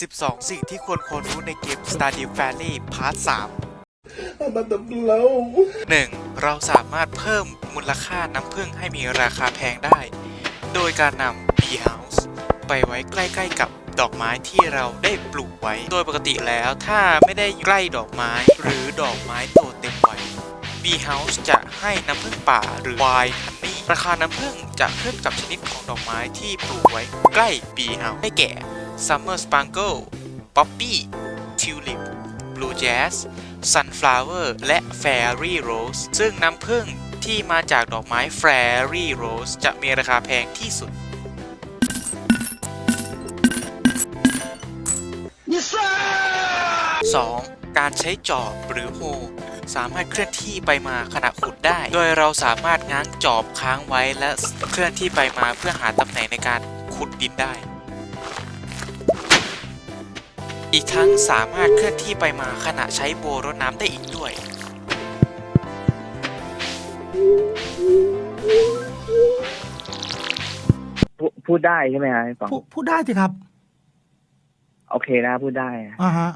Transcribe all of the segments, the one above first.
12 สิ่งที่ควรควรรู้ในเกม Stardew Valley Part 3 Another blow. 1. เราสามารถเพิ่มมูลค่าน้ำผึ้งให้มีราคาแพงได้ โดยการนำ Bee House ไปไว้ใกล้ ๆ กับดอกไม้ที่เราได้ปลูกไว้ โดยปกติแล้วถ้าไม่ได้ใกล้ดอกไม้หรือดอกไม้โตเต็มวัย Bee House จะให้น้ำผึ้งป่าหรือ Wild Honey ราคาน้ำผึ้งจะขึ้นกับชนิดของดอกไม้ที่ปลูกไว้ใกล้ Bee House ได้แก่ Summer Sparkle Poppy Tulip Blue Jazz Sunflower และ Fairy Rose ซึ่งน้ำผึ้งที่มาจากดอกไม้ Fairy Rose จะมีราคาแพงที่สุด 2. การใช้จอบหรือโฮสามารถเคลื่อนที่ไปมาขณะขุดได้ โดยเราสามารถง้างจอบค้างไว้และเคลื่อนที่ไปมาเพื่อหาตำแหน่งในการขุดดินได้ อีกทั้งสามารถเคลื่อนที่ไปมาขณะใช้โบรดน้ำได้อีกด้วย พูพูดได้ใช่ไหมฮะพี่ป๋องพูดพูดได้สิครับโอเคนะพูดได้อ่าฮะ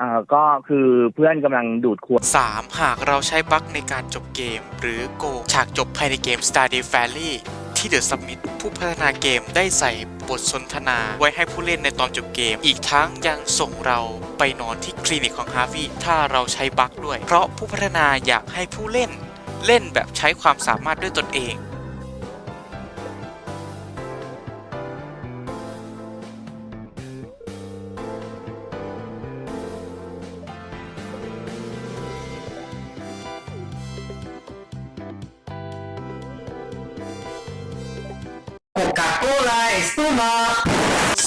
อ่าก็คือเพื่อนกำลังดูดขวด 3. หากเราใช้บั๊กในการจบเกม หรือโกงฉากจบภายในเกม Stardew Valley ที่ The Summit ผู้พัฒนาเกมได้ใส่บทสนทนาไว้ให้ผู้เล่นในตอนจบเกม อีกทั้งยังส่งเราไปนอนที่คลินิกของฮาร์วีถ้าเราใช้บั๊กด้วย เพราะผู้พัฒนาอยากให้ผู้เล่น เล่นแบบใช้ความสามารถด้วยตนเอง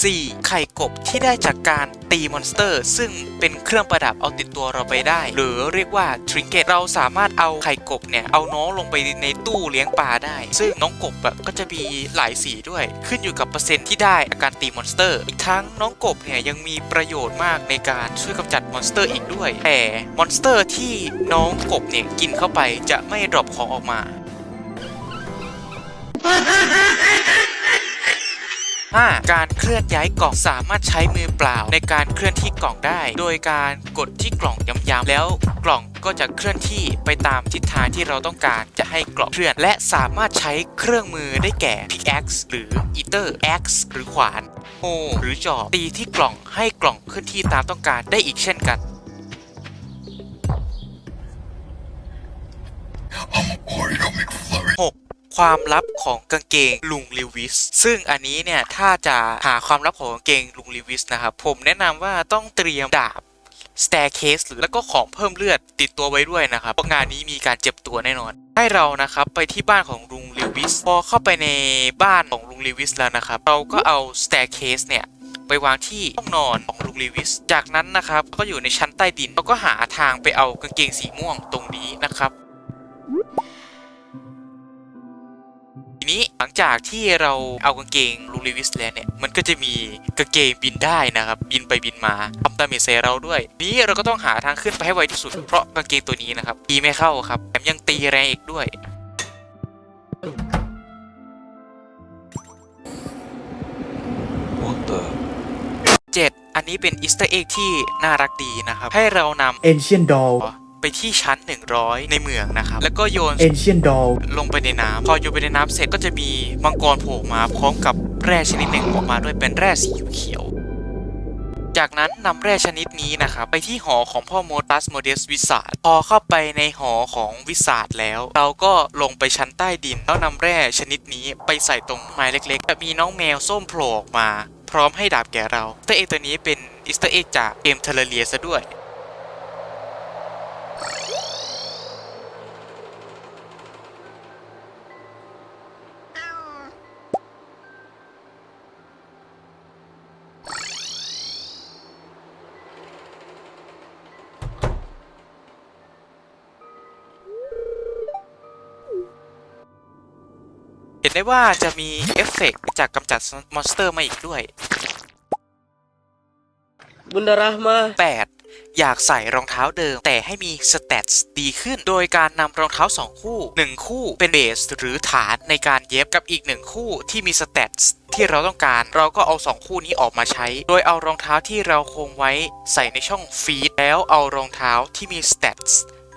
4. ไข่กบที่ได้จากการตีมอนสเตอร์ ซึ่งเป็นเครื่องประดับเอาติดตัวเราไปได้ หรือเรียกว่าทริงเกตเราสามารถเอาไข่กบเนี่ย เอาน้องลงไปในตู้เลี้ยงปลาได้ ซึ่งน้องกบอะก็จะมีหลายสีด้วย ขึ้นอยู่กับเปอร์เซ็นต์ที่ได้จากการตีมอนสเตอร์ อีกทั้งน้องกบเนี่ย ยังมีประโยชน์มากในการช่วยกำจัดมอนสเตอร์อีกด้วย แต่มอนสเตอร์ที่น้องกบเนี่ยกินเข้าไปจะไม่ดรอปของออกมา 5. การเคลื่อนย้ายกล่องสามารถใช้มือเปล่าในการเคลื่อนที่กล่องได้ โดยการกดที่กล่องย้ำๆแล้วกล่องก็จะเคลื่อนที่ไปตามทิศทางที่เราต้องการจะให้กล่องเคลื่อน และสามารถใช้เครื่องมือได้แก่ pickaxe หรือ eater axe หรือขวานโฮหรือจอบตีที่กล่องให้กล่องเคลื่อนที่ตามต้องการได้อีกเช่นกัน ความลับของกางเกงลุงลิวิส ซึ่งอันนี้เนี่ยถ้าจะหาความลับของกางเกงลุงลิวิสนะครับผมแนะนำว่าต้องเตรียมดาบ staircase แล้วก็ของเพิ่มเลือดติดตัวไว้ด้วยนะครับเพราะงานนี้มีการเจ็บตัวแน่นอน ให้เรานะครับไปที่บ้านของลุงลิวิส พอเข้าไปในบ้านของลุงลิวิสแล้วนะครับ เราก็เอา staircase เนี่ยไปวางที่ห้องนอนของลุงลิวิส จากนั้นนะครับก็อยู่ในชั้นใต้ดินเราก็หาทางไปเอากางเกงสีม่วงตรงนี้นะครับ หลังจากที่เราเอากางเกงลูลิวิสแล้วเนี่ย มันก็จะมีกางเกงบินได้นะครับ บินไปบินมาทำดาเมจใส่เราด้วย นี้เราก็ต้องหาทางขึ้นไปให้ไวที่สุด เพราะกางเกงตัวนี้นะครับตีไม่เข้าครับแถมยังตีแรงอีกด้วย 7. อันนี้เป็นอีสเตอร์เอ็กที่น่ารักดีนะครับ ให้เราน Ancient Doll ำ ไปที่ชั้น 100 ในเมืองนะครับ แล้วก็โยน Ancient Doll ลงไปในน้ำพอโยนไปในน้ำเสร็จก็จะมีมังกรโผล่มาพร้อมกับแร่ชนิดหนึ่งออกมาด้วยเป็นแร่สีเขียว จากนั้นนำแร่ชนิดนี้นะครับไปที่หอของพ่อโมตัสโมเดสวิสาดพอเข้าไปในหอของวิสาดแล้ว เราก็ลงไปชั้นใต้ดิน แล้วนำแร่ชนิดนี้ไปใส่ตรงไม้เล็กๆจะมีน้องแมวส้มโผล่ออกมา พร้อมให้ดาบแก่เราตัวเอกตัวนี้เป็นอิสเตอร์เอ็กจากเกมเทเลเรียซะด้วย เห็นได้ว่าจะมีเอฟเฟกต์จากกำจัดมอนสเตอร์มาอีกด้วย Bunda Rahma. 8. อยากใส่รองเท้าเดิม แต่ให้มีสเตตดีขึ้น โดยการนำรองเท้า 2 คู่ 1 คู่เป็นเบสหรือฐานในการเย็บกับอีก 1 คู่ที่มีสเตตที่เราต้องการเราก็เอา 2 คู่นี้ออกมาใช้ โดยเอารองเท้าที่เราคงไว้ใส่ในช่องฟีดแล้วเอารองเท้าที่มีสเตต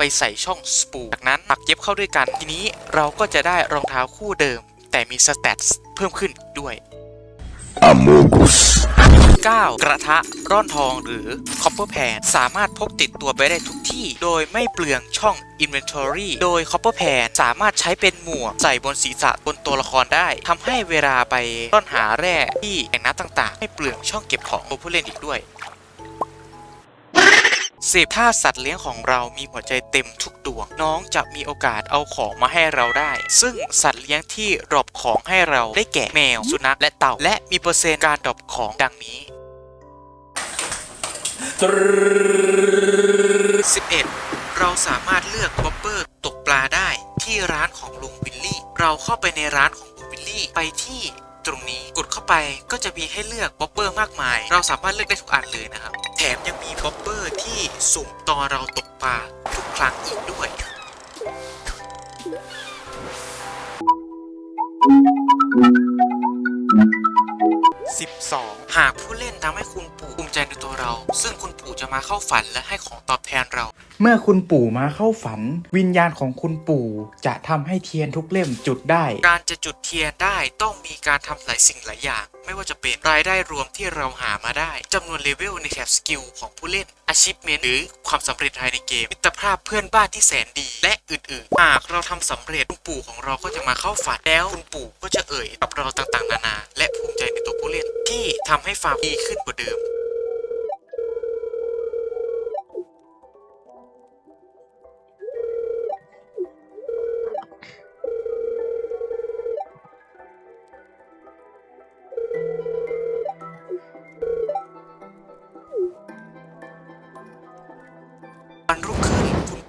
ไปใส่ช่องสปูจากนั้นปักเย็บเข้าด้วยกัน ทีนี้เราก็จะได้รองเท้าคู่เดิม แต่มีสเตตเพิ่มขึ้นด้วย Amogus. 9กระทะร่อนทองหรือ copper pan สามารถพกติดตัวไปได้ทุกที่ โดยไม่เปลืองช่อง inventory โดย copper pan สามารถใช้เป็นหมวกใส่บนศีรษะบนตัวละครได้ทำให้เวลาไปร่อนหาแร่ที่แหล่งน้ำต่างๆ ไม่เปลืองช่องเก็บของตัวผู้เล่นอีกด้วย สิบถ้าสัตว์เลี้ยงของเรามีหัวใจเต็มทุกดวง น้องจะมีโอกาสเอาของมาให้เราได้ ซึ่งสัตว์เลี้ยงที่ดรอปของให้เราได้แก่แมว สุนัขและเต่า และมีเปอร์เซ็นต์การดรอปของดังนี้ 11 เราสามารถเลือกบ๊อบเบอร์ตกปลาได้ที่ร้านของลุงวิลลี่ เราเข้าไปในร้านของลุงวิลลี่ไปที่ ตรงนี้กดเข้าไปก็จะมีให้เลือกบ๊อบเบอร์มากมาย เราสามารถเลือกได้ทุกอันเลยนะครับ แถมยังมีบ๊อบเบอร์ที่สุ่มตอนเราตกปลาทุกครั้งอีกด้วย12หากผู้เล่นทำให้คุณปู่ภูมิใจในตัวเรา ซึ่งคุณปู่จะมาเข้าฝันและให้ของตอบแทนเรา เมื่อคุณปู่มาเข้าฝัน วิญญาณของคุณปู่จะทำให้เทียนทุกเล่มจุดได้ การจะจุดเทียนได้ต้องมีการทำหลายสิ่งหลายอย่าง ไม่ว่าจะเป็นรายได้รวมที่เราหามาได้จำนวนเลเวลในแถบสกิลของผู้เล่น achievement หรือความสำเร็จภายในเกมมิตรภาพเพื่อนบ้านที่แสนดี และอื่นๆหากเราทำสำเร็จคุณปู่ของเราก็จะมาเข้าฝันแล้วคุณปู่ก็จะเอ่ยกับเราต่างๆ นานา และภูมิใจในตัวผู้เล่นที่ทำให้ฟาร์มดีขึ้นกว่าเดิม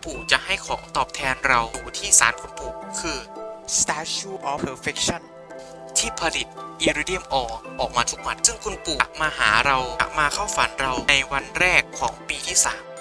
ปู่จะให้ของตอบแทนเราอยู่ที่ศาลคุณปู่คือ Statue of Perfection ที่ผลิต Iridium Ore ออกมาทุกวัน ซึ่งคุณปู่มาหาเรามาเข้าฝันเราในวันแรกของปีที่ 3